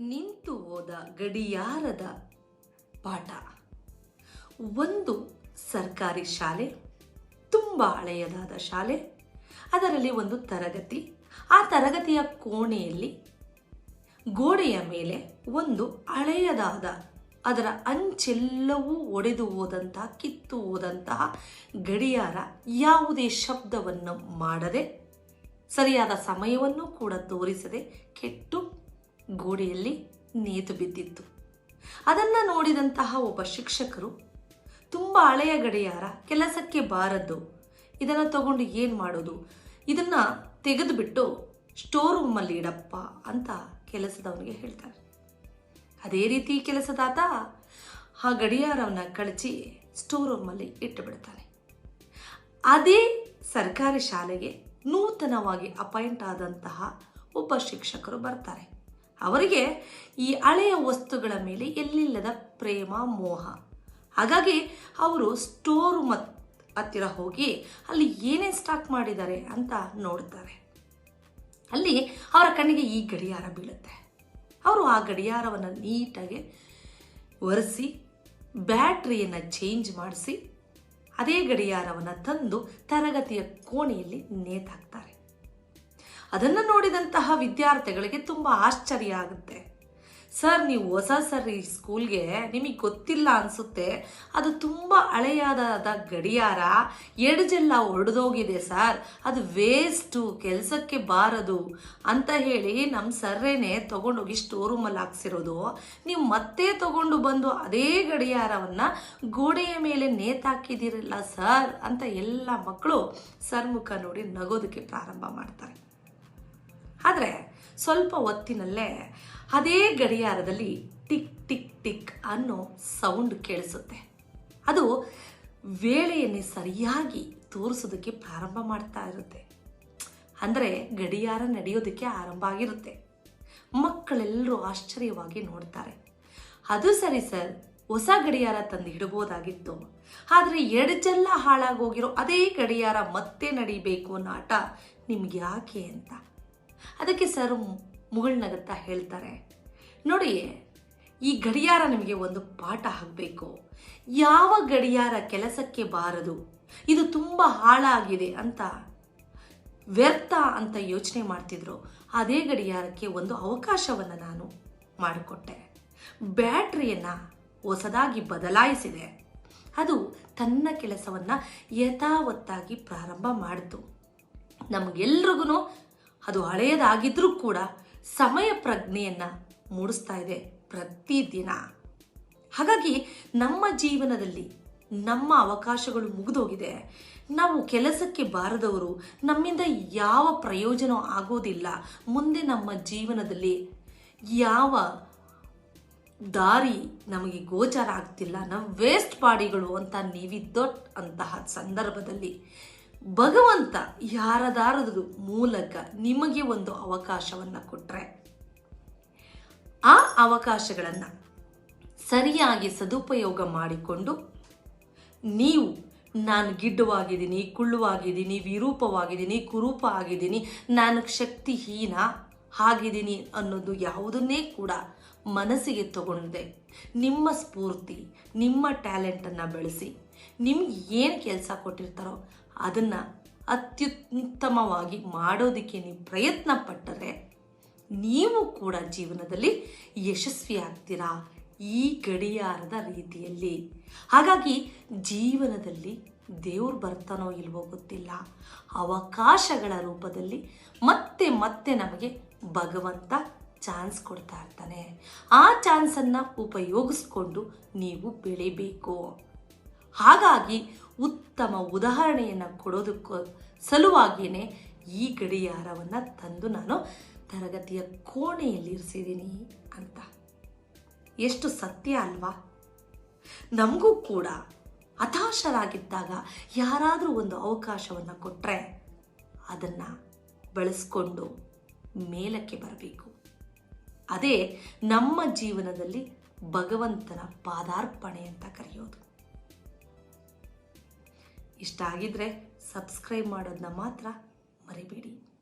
ನಿಂತು ಹೋದ ಗಡಿಯಾರದ ಪಾಠ. ಒಂದು ಸರ್ಕಾರಿ ಶಾಲೆ, ತುಂಬ ಹಳೆಯದಾದ ಶಾಲೆ, ಅದರಲ್ಲಿ ಒಂದು ತರಗತಿ. ಆ ತರಗತಿಯ ಕೋಣೆಯಲ್ಲಿ ಗೋಡೆಯ ಮೇಲೆ ಒಂದು ಹಳೆಯದಾದ, ಅದರ ಅಂಚೆಲ್ಲವೂ ಒಡೆದು ಹೋದಂತಹ ಕಿತ್ತು ಹೋದಂತಹ ಗಡಿಯಾರ ಯಾವುದೇ ಶಬ್ದವನ್ನು ಮಾಡದೆ, ಸರಿಯಾದ ಸಮಯವನ್ನು ಕೂಡ ತೋರಿಸದೆ ಕೆಟ್ಟು ಗೋಡೆಯಲ್ಲಿ ನೇತು ಬಿದ್ದಿತ್ತು. ಅದನ್ನು ನೋಡಿದಂತಹ ಒಬ್ಬ ಶಿಕ್ಷಕರು, ತುಂಬ ಹಳೆಯ ಗಡಿಯಾರ, ಕೆಲಸಕ್ಕೆ ಬಾರದ್ದು ಇದನ್ನು ತಗೊಂಡು ಏನು ಮಾಡೋದು? ಇದನ್ನು ತೆಗೆದುಬಿಟ್ಟು ಸ್ಟೋರ್ ರೂಮಲ್ಲಿ ಇಡಪ್ಪ ಅಂತ ಕೆಲಸದವನಿಗೆ ಹೇಳ್ತಾರೆ. ಅದೇ ರೀತಿ ಕೆಲಸದಾತ ಆ ಗಡಿಯಾರವನ್ನು ಕಳಚಿ ಸ್ಟೋರ್ ರೂಮಲ್ಲಿ ಇಟ್ಟು ಬಿಡ್ತಾನೆ ಅದೇ ಸರ್ಕಾರಿ ಶಾಲೆಗೆ ನೂತನವಾಗಿ ಅಪಾಯಿಂಟ್ ಆದಂತಹ ಒಬ್ಬ ಶಿಕ್ಷಕರು ಬರ್ತಾರೆ. ಅವರಿಗೆ ಈ ಹಳೆಯ ವಸ್ತುಗಳ ಮೇಲೆ ಎಲ್ಲಿಲ್ಲದ ಪ್ರೇಮ, ಮೋಹ. ಹಾಗಾಗಿ ಅವರು ಸ್ಟೋರ್ ಮತ್ ಹತ್ತಿರ ಹೋಗಿ ಅಲ್ಲಿ ಏನೇನು ಸ್ಟಾಕ್ ಮಾಡಿದ್ದಾರೆ ಅಂತ ನೋಡ್ತಾರೆ. ಅಲ್ಲಿ ಅವರ ಕಣ್ಣಿಗೆ ಈ ಗಡಿಯಾರ ಬೀಳುತ್ತೆ. ಅವರು ಆ ಗಡಿಯಾರವನ್ನು ನೀಟಾಗಿ ಒರೆಸಿ, ಬ್ಯಾಟ್ರಿಯನ್ನು ಚೇಂಜ್ ಮಾಡಿಸಿ, ಅದೇ ಗಡಿಯಾರವನ್ನು ತಂದು ತರಗತಿಯ ಕೋಣೆಯಲ್ಲಿ ನೇತಾಕ್ತಾರೆ. ಅದನ್ನು ನೋಡಿದಂತಹ ವಿದ್ಯಾರ್ಥಿಗಳಿಗೆ ತುಂಬ ಆಶ್ಚರ್ಯ ಆಗುತ್ತೆ. ಸರ್, ನೀವು ಹೊಸ ಸರ್ ಈ ಸ್ಕೂಲ್ಗೆ ನಿಮಗೆ ಗೊತ್ತಿಲ್ಲ ಅನಿಸುತ್ತೆ. ಅದು ತುಂಬ ಹಳೆಯಾದ ಗಡಿಯಾರ. ಎಡಜೆಲ್ಲ ಒಡೆದೋಗಿದೆ ಸರ್. ಅದು ವೇಸ್ಟು, ಕೆಲಸಕ್ಕೆ ಬಾರದು ಅಂತ ಹೇಳಿ ನಮ್ಮ ಸರ್ರೇನೆ ತೊಗೊಂಡೋಗಿ ಸ್ಟೋರೂಮಲ್ಲಿ ಹಾಕ್ಸಿರೋದು. ನೀವು ಮತ್ತೆ ತಗೊಂಡು ಬಂದು ಅದೇ ಗಡಿಯಾರವನ್ನು ಗೋಡೆಯ ಮೇಲೆ ನೇತಾಕಿದಿರಲ್ಲ ಸರ್ ಅಂತ ಎಲ್ಲ ಮಕ್ಕಳು ಸರ್ ಮುಖ ನೋಡಿ ನಗೋದಕ್ಕೆ ಪ್ರಾರಂಭ ಮಾಡ್ತಾರೆ. ಆದರೆ ಸ್ವಲ್ಪ ಹೊತ್ತಿನಲ್ಲೇ ಅದೇ ಗಡಿಯಾರದಲ್ಲಿ ಟಿಕ್ ಟಿಕ್ ಟಿಕ್ ಅನ್ನೋ ಸೌಂಡ್ ಕೇಳಿಸುತ್ತೆ. ಅದು ವೇಳೆಯನ್ನೇ ಸರಿಯಾಗಿ ತೋರಿಸೋದಕ್ಕೆ ಪ್ರಾರಂಭ ಮಾಡ್ತಾ ಇರುತ್ತೆ. ಅಂದರೆ ಗಡಿಯಾರ ನಡೆಯೋದಕ್ಕೆ ಆರಂಭ ಆಗಿರುತ್ತೆ. ಮಕ್ಕಳೆಲ್ಲರೂ ಆಶ್ಚರ್ಯವಾಗಿ ನೋಡ್ತಾರೆ. ಅದು ಸರಿ ಸರ್, ಹೊಸ ಗಡಿಯಾರ ತಂದು ಇಡಬಹುದಾಗಿತ್ತು. ಆದರೆ ಎಡಜೆಲ್ಲ ಹಾಳಾಗೋಗಿರೋ ಅದೇ ಗಡಿಯಾರ ಮತ್ತೆ ನಡಿಬೇಕು ಅನ್ನೋ ಆಟ ನಿಮ್ಗೆ ಯಾಕೆ ಅಂತ. ಅದಕ್ಕೆ ಸರ್ ಮುಗುಳ್ನಗತ್ತಾ ಹೇಳ್ತಾರೆ. ನೋಡಿ ಈ ಗಡಿಯಾರ ನಿಮಗೆ ಒಂದು ಪಾಠ ಆಗಬೇಕು ಯಾವ ಗಡಿಯಾರ ಕೆಲಸಕ್ಕೆ ಬಾರದು? ಇದು ತುಂಬ ಹಾಳಾಗಿದೆ ಅಂತ ವ್ಯರ್ಥ ಅಂತ ಯೋಚನೆ ಮಾಡ್ತಿದ್ರು. ಅದೇ ಗಡಿಯಾರಕ್ಕೆ ಒಂದು ಅವಕಾಶವನ್ನು ನಾನು ಮಾಡಿಕೊಟ್ಟೆ. ಬ್ಯಾಟ್ರಿಯನ್ನು ಹೊಸದಾಗಿ ಬದಲಾಯಿಸಿದೆ. ಅದು ತನ್ನ ಕೆಲಸವನ್ನು ಯಥಾವತ್ತಾಗಿ ಪ್ರಾರಂಭ ಮಾಡಿತು. ನಮಗೆಲ್ರಿಗೂ ಅದು ಹಳೆಯದಾಗಿದ್ರೂ ಕೂಡ ಸಮಯ ಪ್ರಜ್ಞೆಯನ್ನು ಮೂಡಿಸ್ತಾ ಇದೆ ಪ್ರತಿದಿನ. ಹಾಗಾಗಿ ನಮ್ಮ ಜೀವನದಲ್ಲಿ ನಮ್ಮ ಅವಕಾಶಗಳು ಮುಗಿದೋಗಿದೆ. ನಾವು ಕೆಲಸಕ್ಕೆ ಬಾರದವರು ನಮ್ಮಿಂದ ಯಾವ ಪ್ರಯೋಜನ ಆಗೋದಿಲ್ಲ. ಮುಂದೆ ನಮ್ಮ ಜೀವನದಲ್ಲಿ ಯಾವ ದಾರಿ ನಮಗೆ ಗೋಚರ ಆಗ್ತಿಲ್ಲ. ನಮ್ಮ ವೇಸ್ಟ್ ಬಾಡಿಗಳು ಅಂತ ನೀವಿದ್ದೋ ಅಂತಹ ಸಂದರ್ಭದಲ್ಲಿ ಭಗವಂತ ಯಾರದಾರದು ಮೂಲಕ ನಿಮಗೆ ಒಂದು ಅವಕಾಶವನ್ನು ಕೊಟ್ಟರೆ ಆ ಅವಕಾಶಗಳನ್ನು ಸರಿಯಾಗಿ ಸದುಪಯೋಗ ಮಾಡಿಕೊಂಡು, ನೀವು ನಾನು ಗಿಡ್ಡವಾಗಿದ್ದೀನಿ, ಕುಳ್ಳುವಾಗಿದ್ದೀನಿ, ವಿರೂಪವಾಗಿದ್ದೀನಿ, ಕುರೂಪ ಆಗಿದ್ದೀನಿ, ನಾನು ಶಕ್ತಿಹೀನ ಆಗಿದ್ದೀನಿ ಅನ್ನೋದು ಯಾವುದನ್ನೇ ಕೂಡ ಮನಸ್ಸಿಗೆ ತಗೊಂಡೆ ನಿಮ್ಮ ಸ್ಫೂರ್ತಿ, ನಿಮ್ಮ ಟ್ಯಾಲೆಂಟನ್ನು ಬೆಳೆಸಿ, ನಿಮ್ಗೆ ಏನು ಕೆಲಸ ಕೊಟ್ಟಿರ್ತಾರೋ ಅದನ್ನು ಅತ್ಯುತ್ತಮವಾಗಿ ಮಾಡೋದಕ್ಕೆ ನೀವು ಪ್ರಯತ್ನ ಪಟ್ಟರೆ ನೀವು ಕೂಡ ಜೀವನದಲ್ಲಿ ಯಶಸ್ವಿ ಆಗ್ತೀರಾ ಈ ಗಡಿಯಾರದ ರೀತಿಯಲ್ಲಿ. ಹಾಗಾಗಿ ಜೀವನದಲ್ಲಿ ದೇವ್ರು ಬರ್ತಾನೋ ಇಲ್ವೋ ಗೊತ್ತಿಲ್ಲ. ಅವಕಾಶಗಳ ರೂಪದಲ್ಲಿ ಮತ್ತೆ ಮತ್ತೆ ನಮಗೆ ಭಗವಂತ ಚಾನ್ಸ್ ಕೊಡ್ತಾ ಇರ್ತಾನೆ. ಆ ಚಾನ್ಸನ್ನು ಉಪಯೋಗಿಸ್ಕೊಂಡು ನೀವು ಬೆಳಿಬೇಕು. ಹಾಗಾಗಿ ಉತ್ತಮ ಉದಾಹರಣೆಯನ್ನು ಕೊಡೋದಕ್ಕೂ ಸಲುವಾಗಿಯೇ ಈ ಗಡಿಯಾರವನ್ನು ತಂದು ನಾನು ತರಗತಿಯ ಕೋಣೆಯಲ್ಲಿ ಇರಿಸಿದ್ದೀನಿ ಅಂತ. ಎಷ್ಟು ಸತ್ಯ ಅಲ್ವಾ? ನಮಗೂ ಕೂಡ ಹತಾಶರಾಗಿದ್ದಾಗ ಯಾರಾದರೂ ಒಂದು ಅವಕಾಶವನ್ನು ಕೊಟ್ಟರೆ ಅದನ್ನು ಬಳಸ್ಕೊಂಡು ಮೇಲಕ್ಕೆ ಬರಬೇಕು. ಅದೇ ನಮ್ಮ ಜೀವನದಲ್ಲಿ ಭಗವಂತನ ಪಾದಾರ್ಪಣೆ ಅಂತ ಕರೆಯೋದು. ಇಷ್ಟ ಆಗಿದ್ರೆ ಸಬ್ಸ್ಕ್ರೈಬ್ ಮಾಡೋದನ್ನ ಮಾತ್ರ ಮರಿಬೇಡಿ.